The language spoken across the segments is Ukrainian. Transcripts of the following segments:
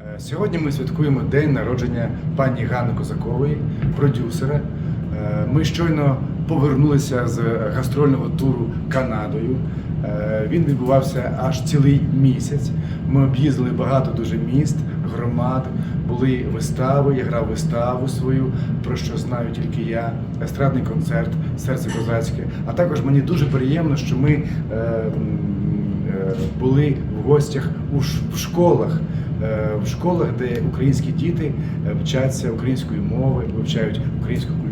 Е, Сьогодні ми святкуємо день народження пані Ганни Козакової, продюсера. Е, Ми щойно повернулися з гастрольного туру Канадою. Е, Він відбувався аж цілий місяць. Ми об'їздили багато дуже міст, громад, були вистави. Я грав виставу свою, про що знаю тільки я, естрадний концерт, серце козацьке. А також мені дуже приємно, що ми е, е, були в гостях у школах. В школах, де українські діти вчаться української мови, вивчають українську культуру,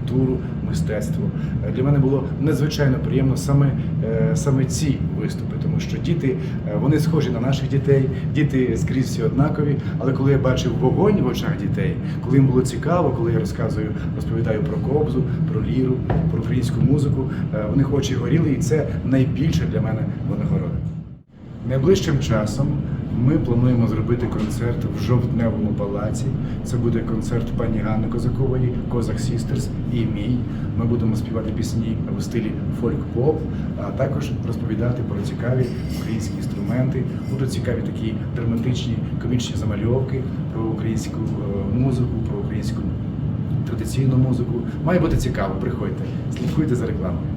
мистецтво. Е, Для мене було надзвичайно приємно саме, е, саме ці виступи, тому що діти е, вони схожі на наших дітей, діти скрізь всі однакові. Але коли я бачив вогонь в очах дітей, коли їм було цікаво, коли я розказую, розповідаю про кобзу, про ліру, про українську музику, в них очі горіли, і це найбільше для мене винагорода. Найближчим часом ми плануємо зробити концерт в жовтневому палаці. Це буде концерт пані Ганни Козакової, Козак Сістерс і мій. Ми будемо співати пісні в стилі фольк-поп, а також розповідати про цікаві українські інструменти. Будуть цікаві такі драматичні комічні замальовки про українську е, музику, про українську традиційну музику. Має бути цікаво. Приходьте, слідкуйте за рекламою.